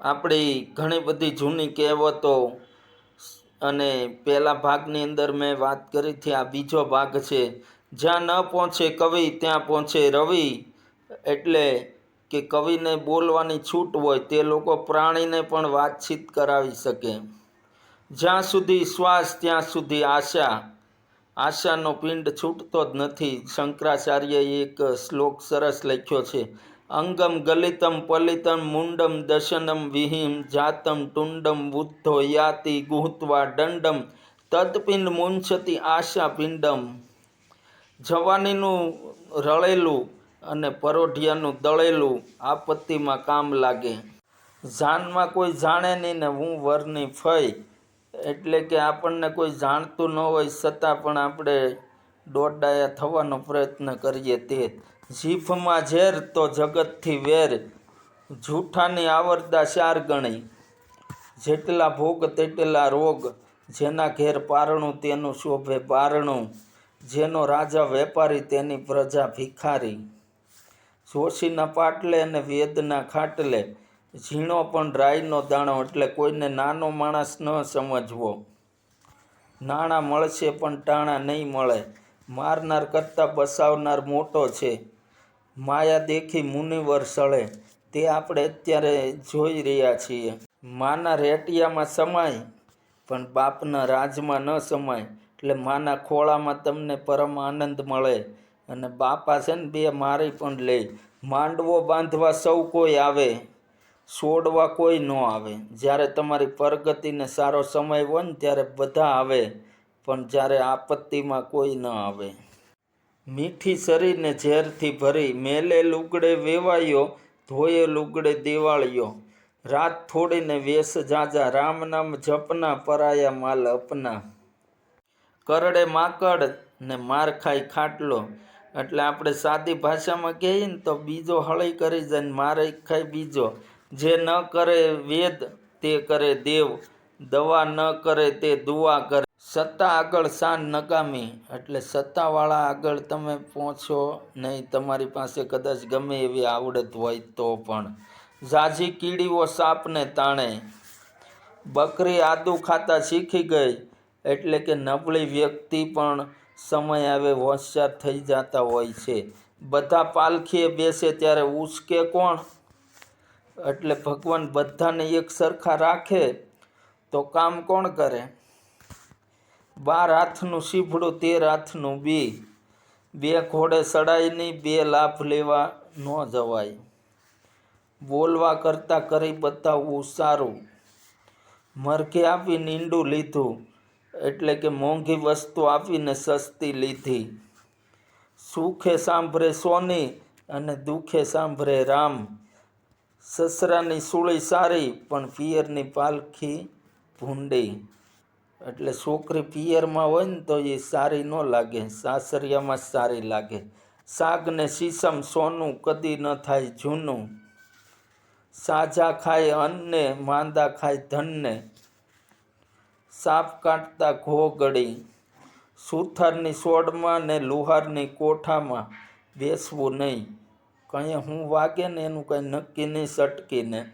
આપણી ઘણી બધી જૂની કહેવતો અને પહેલા ભાગની અંદર મેં વાત કરી હતી, આ બીજો ભાગ છે, જ્યાં ન પહોંચે કવિ ત્યાં પહોંચે રવિ. એટલે કે કવિને બોલવાની છૂટ હોય તે લોકો પ્રાણીને પણ વાતચીત કરાવી શકે. જ્યાં સુધી શ્વાસ ત્યાં સુધી આશા. આશાનો પિંડ છૂટતો જ નથી. શંકરાચાર્યએ એક શ્લોક સરસ લખ્યો છે અંગમ ગલિતમ પલિતમ મુંડમ દશનમ વિહીમ જાતમ ટુંડમ બુદ્ધો યાતિ ગુહત્વા દંડમ તદપિંડ મુંછતી આશા પિંડમ જવાનીનું રળેલું અને પરોઢિયાનું દળેલું આપત્તિમાં કામ લાગે. જાનમાં કોઈ જાણે નહીં ને હું વરની ફઈ. એટલે કે આપણને કોઈ જાણતું ન હોય છતાં પણ આપણે દોડાયા થવાનો પ્રયત્ન કરીએ તે જીભમાં ઝેર તો જગતથી વેર, જૂઠાની આવરદા ચાર ગણી. જેટલા ભોગ તેટલા રોગ, જેના ઘેર પારણું તેનું શોભે પારણું, જેનો રાજા વેપારી તેની પ્રજા ભિખારી. જોશીના પાટલે અને વેદના ખાટલે, ઝીણો પણ રાઈનો દાણો એટલે કોઈને નાનો માણસ ન સમજવો. નાણાં મળશે પણ ટાણા નહીં મળે. મારનાર કરતાં બસાવનાર મોટો છે. માયા દેખી મુનિવર સળે, તે આપણે અત્યારે જોઈ રહ્યા છીએ. માના રેટિયામાં સમાય, પણ બાપના રાજમાં ન સમાય, એટલે માના ખોળામાં તમને પરમ આનંદ મળે. અને બાપા છે ને બે મારી પણ લે. માંડવો બાંધવા સૌ કોઈ આવે છોડવા કોઈ ન આવે. જ્યારે તમારી પ્રગતિને સારો સમય હોય ને ત્યારે બધા આવે, પણ જ્યારે આપત્તિમાં કોઈ ન આવે. મીઠી શરીરને ઝેરથી ભરી મેલે લુગડે વેવાયો, ધોયે લુગડે દેવાળ્યો. રાત થોડીને વેશ જાજા, રામ નામ જપના, પરાયા માલ અપના. કરડે માકડ ને માર ખાય ખાટલો. એટલે આપણે સાદી ભાષામાં કહીએ ને તો બીજો હળી કરી જાય ને મારે ખાય બીજો. જે ન કરે વેદ, તે કરે દેવ. દવા ન કરે તે દુઆ કરે સત્તા આગળ શાન નકામી, એટલે સત્તાવાળા આગળ તમે પહોંચો નહીં, તમારી પાસે કદાચ ગમે એવી આવડત હોય તો પણ. ઝાઝી કીડીઓ સાપને તાણે. બકરી આદુ ખાતા શીખી ગઈ, એટલે કે નબળી વ્યક્તિ પણ સમય આવે હોશિયાર થઈ જતા હોય છે. બધા પાલખીએ બેસે ત્યારે ઉસકે કોણ? એટલે ભગવાન બધાને એક સરખા રાખે તો કામ કોણ કરે? બાર હાથનું સીભડું તેર હાથનું બી. બે ઘોડે સડાય નહીં બે લાભ લેવા ન જવાય. બોલવા કરતાં કરી બતાવવું સારું. મરઘે આપી નીંડું લીધું, એટલે કે મોંઘી વસ્તુ આપીને સસ્તી લીધી. સુખે સાંભળે સોની અને દુઃખે સાંભળે રામ. સસરાની સૂળી સારી, પણ પિયરની પાલખી ભૂંડી. એટલે છોકરી પિયરમાં હોય ને તો એ સારી ન લાગે, સાસરિયામાં સારી લાગે. શાક ને સીસમ સોનું, કદી ન થાય જૂનું. સાજા ખાય અન્નને માંદા ખાય ધનને. સાપ કાઢતા ઘોગડી સુથારની સોડમાં ને લુહારની કોઠામાં બેસવું નહીં. કંઈ હું વાગે ને એનું કંઈ નક્કી નહીં, સટકીને.